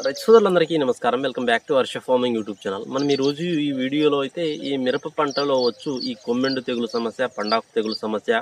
రైతు సోదరులందరికీ నమస్కారం. Welcome back to Varsha farming YouTube channel. మనం ఈరోజు రోజు ఈ వీడియోలో అయితే ఈ మిరప పంటలో వచ్చు ఈ కొమ్మెండు తెగులు సమస్య పండాకు తెగులు సమస్య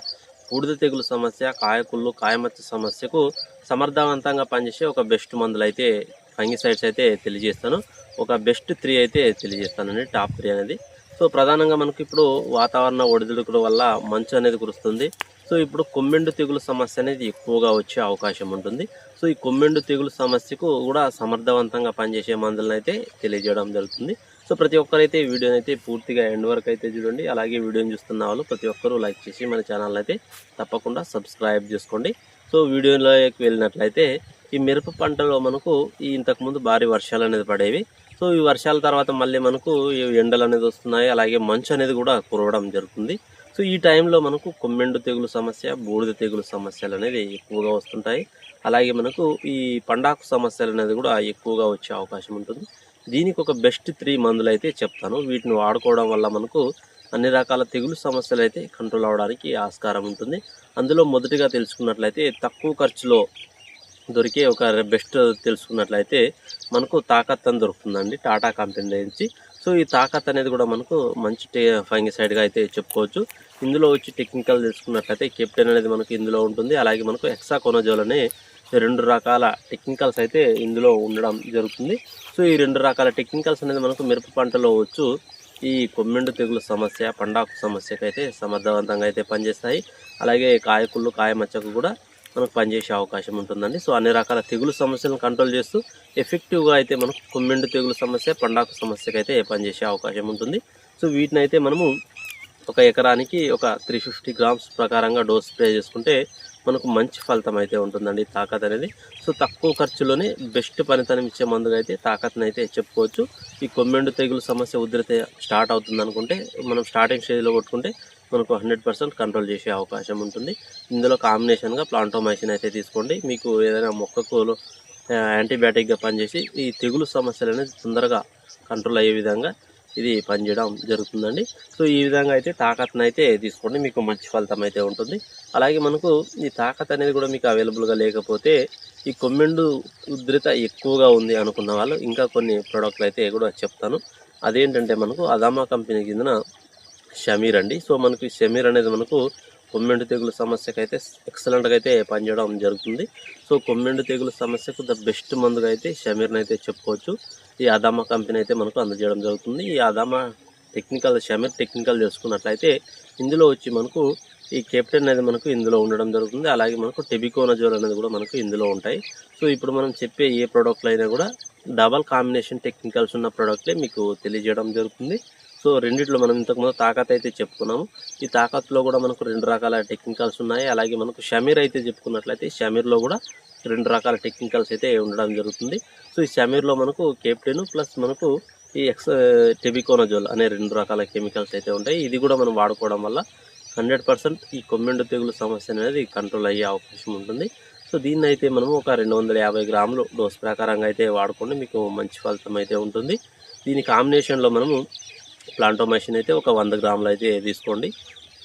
బూడిద తెగులు సమస్య కాయకుళ్ళు కాయమచ్చ సమస్యకు సమర్థవంతంగా పనిచేసే ఒక బెస్ట్ మందులు అయితే ఫంగిసైడ్స్ అయితే తెలియజేస్తాను. ఒక బెస్ట్ త్రీ అయితే తెలియజేస్తానండి టాప్ త్రీ అనేది. సో ప్రధానంగా మనకి ఇప్పుడు వాతావరణ ఒడిదుడుకుల వల్ల మంచు అనేది కురుస్తుంది. సో ఇప్పుడు కొమ్మెండు తెగులు సమస్య అనేది ఎక్కువగా వచ్చే అవకాశం ఉంటుంది. సో ఈ కొమ్మెండు తెగులు సమస్యకు కూడా సమర్థవంతంగా పనిచేసే మందులను అయితే తెలియజేయడం జరుగుతుంది. సో ప్రతి ఒక్కరైతే ఈ వీడియోని అయితే పూర్తిగా ఎండ్ వరకు అయితే చూడండి. అలాగే వీడియోని చూస్తున్న వాళ్ళు ప్రతి ఒక్కరూ లైక్ చేసి మన ఛానల్ అయితే తప్పకుండా సబ్స్క్రైబ్ చేసుకోండి. సో వీడియోలోకి వెళ్ళినట్లయితే ఈ మిరప పంటలో మనకు ఈ ఇంతకుముందు భారీ వర్షాలు అనేది పడేవి. సో ఈ వర్షాల తర్వాత మళ్ళీ మనకు ఎండలు అనేది వస్తున్నాయి. అలాగే మంచు అనేది కూడా కురవడం జరుగుతుంది. సో ఈ టైంలో మనకు కొమ్మెండు తెగులు సమస్య బూడిద తెగులు సమస్యలు అనేది ఎక్కువగా వస్తుంటాయి. అలాగే మనకు ఈ పండాకు సమస్యలు అనేది కూడా ఎక్కువగా వచ్చే అవకాశం ఉంటుంది. దీనికి ఒక బెస్ట్ త్రీ మందులు అయితే చెప్తాను. వీటిని వాడుకోవడం వల్ల మనకు అన్ని రకాల తెగులు సమస్యలు అయితే కంట్రోల్ అవడానికి ఆస్కారం ఉంటుంది. అందులో మొదటిగా తెలుసుకున్నట్లయితే తక్కువ ఖర్చులో దొరికే ఒక బెస్ట్ తెలుసుకున్నట్లయితే మనకు తాకత్ అని దొరుకుతుందండి టాటా కంపెనీ నుంచి. సో ఈ తాకత్ అనేది కూడా మనకు మంచి ఫంగిసైడ్గా అయితే చెప్పుకోవచ్చు. ఇందులో వచ్చి టెక్నికల్ తెలుసుకున్నట్లయితే కెప్టెన్ అనేది మనకు ఇందులో ఉంటుంది. అలాగే మనకు ఎక్సా కొనజోల్ అనే రెండు రకాల టెక్నికల్స్ అయితే ఇందులో ఉండడం జరుగుతుంది. సో ఈ రెండు రకాల టెక్నికల్స్ అనేది మనకు మిరప పంటలో వచ్చు. ఈ కొమ్మెండు తెగులు సమస్య పండాకు సమస్యకు అయితే సమర్థవంతంగా అయితే పనిచేస్తాయి. అలాగే కాయకుళ్ళు కాయమచ్చకు కూడా మనకు పనిచేసే అవకాశం ఉంటుందండి. సో అన్ని రకాల తెగులు సమస్యలను కంట్రోల్ చేస్తూ ఎఫెక్టివ్గా అయితే మనకు కొమ్మెండు తెగులు సమస్య పండాకు సమస్యకు అయితే పనిచేసే అవకాశం ఉంటుంది. సో వీటిని అయితే మనము ఒక ఎకరానికి ఒక త్రీ ఫిఫ్టీ గ్రామ్స్ ప్రకారంగా డోస్ స్ప్రే చేసుకుంటే మనకు మంచి ఫలితం అయితే ఉంటుందండి తాకత్ అనేది. సో తక్కువ ఖర్చులోనే బెస్ట్ పనితనం ఇచ్చే మందుగా అయితే తాకత్ని అయితే చెప్పుకోవచ్చు. ఈ కొమ్మెండు తెగులు సమస్య ఉధృత స్టార్ట్ అవుతుంది అనుకుంటే మనం స్టార్టింగ్ స్టేజ్లో కొట్టుకుంటే మనకు హండ్రెడ్ పర్సెంట్ కంట్రోల్ చేసే అవకాశం ఉంటుంది. ఇందులో కాంబినేషన్గా ప్లాంటోమైసిన్ అయితే తీసుకోండి. మీకు ఏదైనా మొక్కకు యాంటీబయాటిక్గా పనిచేసి ఈ తెగులు సమస్యలు అనేది తొందరగా కంట్రోల్ అయ్యే విధంగా ఇది పనిచేయడం జరుగుతుందండి. సో ఈ విధంగా అయితే తాకత్ని అయితే తీసుకోండి. మీకు మంచి ఫలితం అయితే ఉంటుంది. అలాగే మనకు ఈ తాకత్ అనేది కూడా మీకు అవైలబుల్గా లేకపోతే ఈ కొమ్మెండు ఉధృత ఎక్కువగా ఉంది అనుకున్న వాళ్ళు ఇంకా కొన్ని ప్రోడక్ట్లు అయితే కూడా చెప్తాను. అదేంటంటే మనకు అదామా కంపెనీ కిందన షమీర్ అండి. సో మనకి షమీర్ అనేది మనకు కొమ్మెండు తెగులు సమస్యకు అయితే ఎక్సలెంట్గా అయితే పనిచేయడం జరుగుతుంది. సో కొమ్మెండు తెగులు సమస్యకు ద బెస్ట్ మందుగా అయితే షమీర్ని అయితే చెప్పుకోవచ్చు. ఈ అదామా కంపెనీ అయితే మనకు అందజేయడం జరుగుతుంది. ఈ అదామా టెక్నికల్ షమీర్ టెక్నికల్ తెలుసుకున్నట్లయితే ఇందులో వచ్చి మనకు ఈ కెప్టెన్ అనేది మనకు ఇందులో ఉండడం జరుగుతుంది. అలాగే మనకు టెబికోనజోల్ అనేది కూడా మనకు ఇందులో ఉంటాయి. సో ఇప్పుడు మనం చెప్పే ఏ ప్రోడక్ట్లు అయినా కూడా డబల్ కాంబినేషన్ టెక్నికల్స్ ఉన్న ప్రోడక్ట్లే మీకు తెలియజేయడం జరుగుతుంది. సో రెండిట్లో మనం ఇంతకుముందు తాకత్ అయితే చెప్పుకున్నాము. ఈ తాకత్లో కూడా మనకు రెండు రకాల టెక్నికల్స్ ఉన్నాయి. అలాగే మనకు షమీర్ అయితే చెప్పుకున్నట్లయితే షమీర్లో కూడా రెండు రకాల టెక్నికల్స్ అయితే ఉండడం జరుగుతుంది. సో ఈ షమీర్లో మనకు కెప్టెన్ ప్లస్ మనకు ఈ ఎక్స్ టెబికోనజోల్ అనే రెండు రకాల కెమికల్స్ అయితే ఉంటాయి. ఇది కూడా మనం వాడుకోవడం వల్ల హండ్రెడ్ పర్సెంట్ ఈ కొమ్మెండు తెగులు సమస్య అనేది కంట్రోల్ అయ్యే అవకాశం ఉంటుంది. సో దీన్ని అయితే మనము ఒక రెండు వందల యాభై గ్రాములు డోస్ ప్రకారంగా అయితే వాడుకోండి. మీకు మంచి ఫలితం అయితే ఉంటుంది. దీని కాంబినేషన్లో మనము ప్లాంటోమైసిన్ అయితే ఒక వంద గ్రాములు అయితే తీసుకోండి.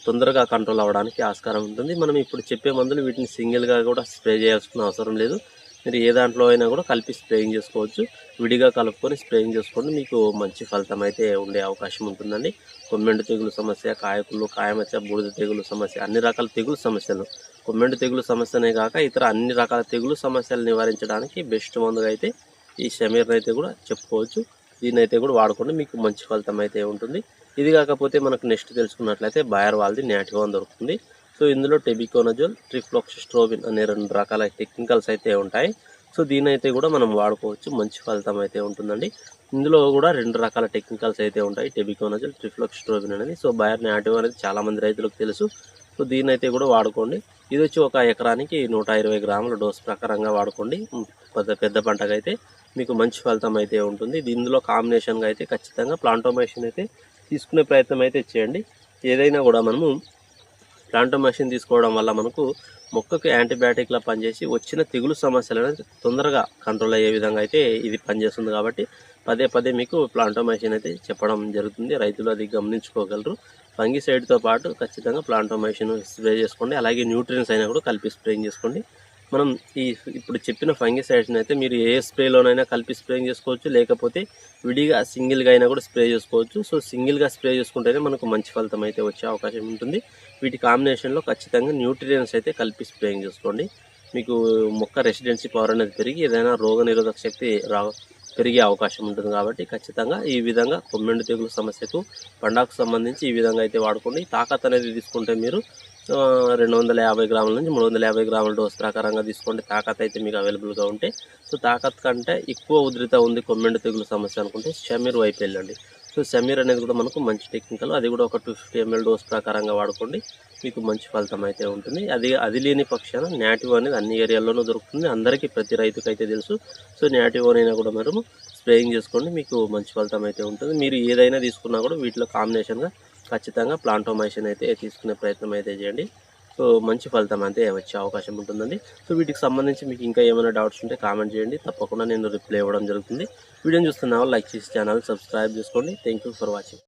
తొందరగా కంట్రోల్ అవ్వడానికి ఆస్కారం ఉంటుంది. మనం ఇప్పుడు చెప్పే మందులు వీటిని సింగిల్గా కూడా స్ప్రే చేయాల్సిన అవసరం లేదు. మీరు ఏ దాంట్లో అయినా కూడా కలిపి స్ప్రేయింగ్ చేసుకోవచ్చు. విడిగా కలుపుకొని స్ప్రేయింగ్ చేసుకోండి. మీకు మంచి ఫలితం అయితే ఉండే అవకాశం ఉంటుందండి. కొమ్మెండు తెగులు సమస్య కాయకుళ్ళు కాయమచ్చ బూడిద తెగులు సమస్య అన్ని రకాల తెగులు సమస్యలు. కొమ్మెండు తెగులు సమస్యనే కాక ఇతర అన్ని రకాల తెగులు సమస్యలు నివారించడానికి బెస్ట్ మందుగా అయితే ఈ షమీర్ని అయితే కూడా చెప్పుకోవచ్చు. దీన్ని అయితే కూడా వాడుకోండి. మీకు మంచి ఫలితం అయితే ఉంటుంది. ఇది కాకపోతే మనకు నెక్స్ట్ తెలుసుకున్నట్లయితే బయర్ వాళ్ళది నాటివాన్ దొరుకుతుంది. సో ఇందులో టెబికోనజోల్ ట్రిఫ్లోక్సిస్ట్రోబిన్ అనే రెండు రకాల టెక్నికల్స్ అయితే ఉంటాయి. సో దీని అయితే కూడా మనం వాడుకోవచ్చు. మంచి ఫలితం అయితే ఉంటుందండి. ఇందులో కూడా రెండు రకాల టెక్నికల్స్ అయితే ఉంటాయి. టెబికోనజోల్ ట్రిఫ్లోక్సిస్ట్రోబిన్ అనేది. సో బయర్ నాటివ్ అనేది చాలామంది రైతులకు తెలుసు. సో దీన్ని అయితే కూడా వాడుకోండి. ఇది వచ్చి ఒక ఎకరానికి నూట ఇరవై గ్రాముల డోస్ ప్రకారంగా వాడుకోండి. పెద్ద పెద్ద పంటకైతే. మీకు మంచి ఫలితం అయితే ఉంటుంది. ఇందులో కాంబినేషన్గా అయితే ఖచ్చితంగా ప్లాంటోమేషన్ అయితే తీసుకునే ప్రయత్నం అయితే చేయండి. ఏదైనా కూడా మనము ప్లాంటోమేషన్ తీసుకోవడం వల్ల మనకు మొక్కకు యాంటీబయాటిక్లా పనిచేసి వచ్చిన తెగులు సమస్యలు తొందరగా కంట్రోల్ అయ్యే విధంగా అయితే ఇది పనిచేస్తుంది కాబట్టి పదే పదే మీకు ప్లాంటోమేషన్ అయితే చెప్పడం జరుగుతుంది. రైతులు అది గమనించుకోగలరు. ఫంగిసైడ్తో పాటు ఖచ్చితంగా ప్లాంటోమేషన్ స్ప్రే చేసుకోండి. అలాగే న్యూట్రియన్స్ అయినా కూడా కలిపి స్ప్రేయింగ్ చేసుకోండి. మనం ఈ ఇప్పుడు చెప్పిన ఫంగిసైడ్స్ని అయితే మీరు ఏ స్ప్రేలోనైనా కలిపి స్ప్రే చేసుకోవచ్చు లేకపోతే విడిగా సింగిల్గా అయినా కూడా స్ప్రే చేసుకోవచ్చు. సో సింగిల్గా స్ప్రే చేసుకుంటేనే మనకు మంచి ఫలితం అయితే వచ్చే అవకాశం ఉంటుంది. వీటి కాంబినేషన్లో ఖచ్చితంగా న్యూట్రియన్స్ అయితే కలిపి స్ప్రేయింగ్ చేసుకోండి. మీకు మొక్క రెసిడెన్సీ పవర్ అనేది పెరిగి ఏదైనా రోగ నిరోధక శక్తి రా పెరిగే అవకాశం ఉంటుంది కాబట్టి ఖచ్చితంగా ఈ విధంగా కొమ్మెండు తెగులు సమస్యకు పండాకు సంబంధించి ఈ విధంగా అయితే వాడుకోండి. తాకత్ అనేది తీసుకుంటే మీరు రెండు వందల యాభై గ్రాముల నుంచి మూడు వందల యాభై గ్రాముల డోస్ ప్రకారంగా తీసుకోండి. తాకత్ అయితే మీకు అవైలబుల్గా ఉంటే. సో తాకత్ కంటే ఎక్కువ ఉధృత ఉంది కొమ్మెండు తెగులు సమస్య అనుకుంటే షమీర్ వైపు వెళ్ళండి. సో షమీర్ అనేది కూడా మనకు మంచి టెక్నికల్ అది కూడా ఒక టూ ఫిఫ్టీ ఎంఎల్ డోస్ ప్రకారంగా వాడుకోండి. మీకు మంచి ఫలితం అయితే ఉంటుంది. అది అది లేని పక్షాన నాటివ్ అనేది అన్ని ఏరియాల్లోనూ దొరుకుతుంది. అందరికీ ప్రతి రైతుకు అయితే తెలుసు. సో నాటివ్ అయినా కూడా మనము స్ప్రేయింగ్ చేసుకోండి. మీకు మంచి ఫలితం అయితే ఉంటుంది. మీరు ఏదైనా తీసుకున్నా కూడా వీటిలో కాంబినేషన్గా ఖచ్చితంగా ప్లాంటోమైషన్ అయితే తీసుకునే ప్రయత్నం అయితే చేయండి. సో మంచి ఫలితం అయితే వచ్చే అవకాశం ఉంటుందండి. సో వీటికి సంబంధించి మీకు ఇంకా ఏమైనా డౌట్స్ ఉంటే కామెంట్ చేయండి. తప్పకుండా నేను రిప్లై ఇవ్వడం జరుగుతుంది. వీడియోని చూస్తున్నావా లైక్ చేసి ఛానల్ సబ్స్క్రైబ్ చేసుకోండి. Thank you for watching.